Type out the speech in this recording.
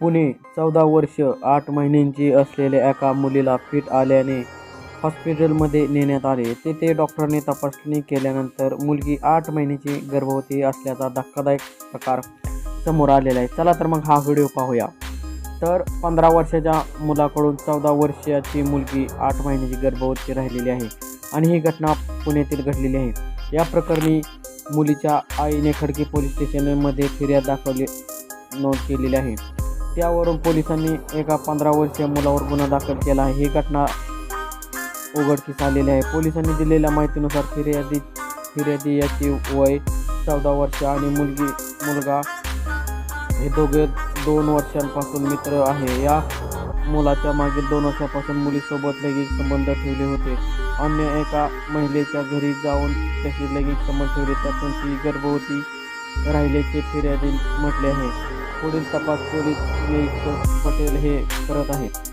पुणे चौदा वर्ष आठ महिन्यांची असलेल्या एका मुलीला फिट आल्याने हॉस्पिटलमध्ये नेण्यात आले. तेथे डॉक्टरने तपासणी केल्यानंतर मुलगी आठ महिन्याची गर्भवती असल्याचा धक्कादायक प्रकार समोर आलेला आहे. चला तर मग हा व्हिडिओ पाहूया. तर पंधरा वर्षाच्या मुलाकडून चौदा वर्षाची मुलगी आठ महिन्याची गर्भवती राहिलेली आहे आणि ही घटना पुण्यातील घडलेली आहे. या प्रकरणी मुलीच्या आईने खडकी पोलीस स्टेशनमध्ये फिर्याद दाखवली नोंद केलेली आहे. त्यावरून पोलिसांनी एका पंधरा वर्षीय मुलावर गुन्हा दाखल केला आहे. ही घटना उघडकीस आलेली आहे. पोलिसांनी दिलेल्या माहितीनुसार फिर्यादी फिर्यादी याची वय चौदा वर्ष आणि मुलगी मुलगा हे दोघे दोन वर्षांपासून मित्र आहे. या मुलाच्या मागील दोन वर्षापासून मुलीसोबत लैंगिक संबंध ठेवले होते. अन्य एका महिलेच्या घरी जाऊन त्याची लैंगिक संबंध ठेवले. त्यातून ती गर्भवती राहिल्याचे फिर्यादी म्हटले आहे. पुढील तपास पोलीस निरीक्षक पटेल हे करत आहेत.